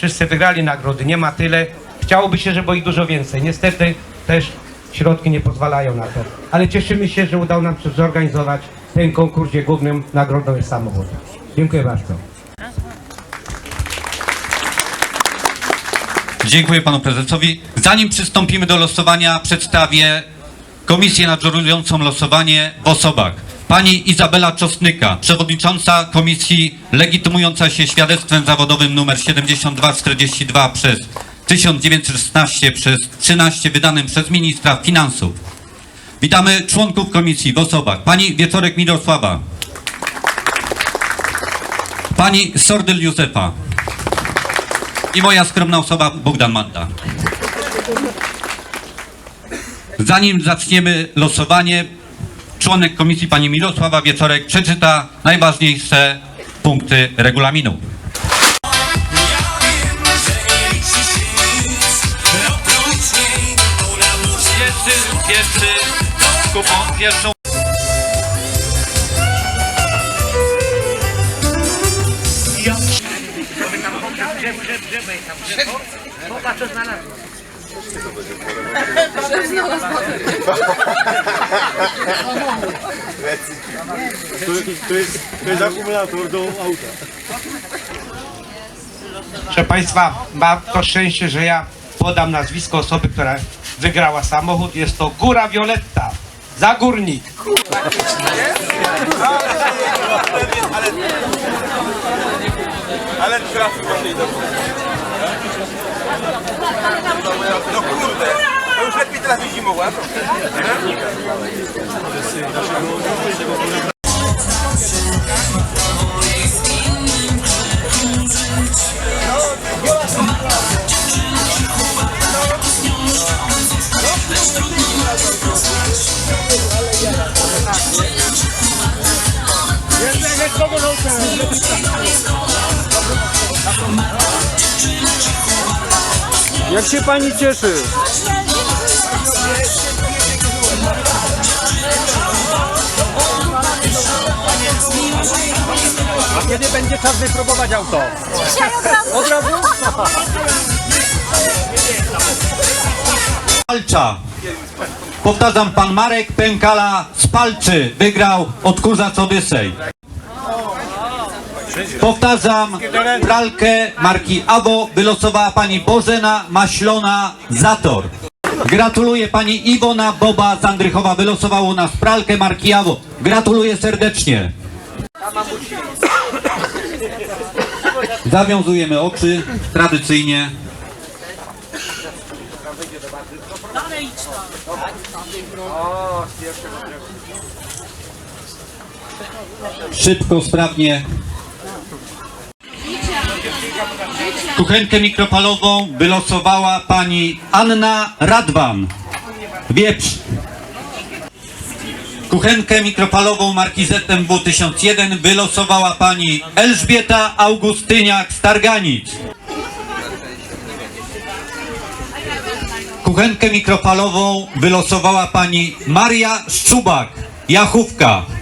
wszyscy wygrali nagrody, nie ma tyle. Chciałoby się, żeby ich dużo więcej. Niestety też środki nie pozwalają na to. Ale cieszymy się, że udało nam się zorganizować ten konkurs, gdzie głównym nagrodą jest samochód. Dziękuję bardzo. Dziękuję panu prezesowi. Zanim przystąpimy do losowania, przedstawię komisję nadzorującą losowanie w osobach. Pani Izabela Czosnyka, przewodnicząca komisji legitymująca się świadectwem zawodowym nr 7242 przez 1916 przez 13 wydanym przez ministra finansów. Witamy członków komisji w osobach. Pani Wieczorek Mirosława. Pani Sordyl Józefa. I moja skromna osoba Bogdan Manda. Zanim zaczniemy losowanie, członek komisji pani Mirosława Wieczorek przeczyta najważniejsze punkty regulaminu. Pierwszy, pierwszy, kupon, pierwszą To jest, jest akumulator do auta. Proszę Państwa, mam to szczęście, że ja podam nazwisko osoby, która wygrała samochód. Jest to Góra Violetta, Zagórnik. Ale trafił do. No kurde, to już lepiej trafić zimowła. Jak się pani cieszy? A kiedy będzie czas wypróbować auto? Od razu? Palcza. Powtarzam, pan Marek Pękala z Palczy wygrał odkurzacz Odysej. Powtarzam, pralkę marki Abo wylosowała pani Bożena Maślona Zator. Gratuluję pani Iwona Boba z Andrychowa, wylosowało nas pralkę marki Abo. Gratuluję serdecznie. Zawiązujemy oczy tradycyjnie. Szybko, sprawnie. Kuchenkę mikropalową wylosowała pani Anna Radwan. Wieprz. Kuchenkę mikropalową marki ZMW 1001 wylosowała pani Elżbieta Augustyniak z Targanic. Kuchenkę mikropalową wylosowała pani Maria Szczubak, Jachówka.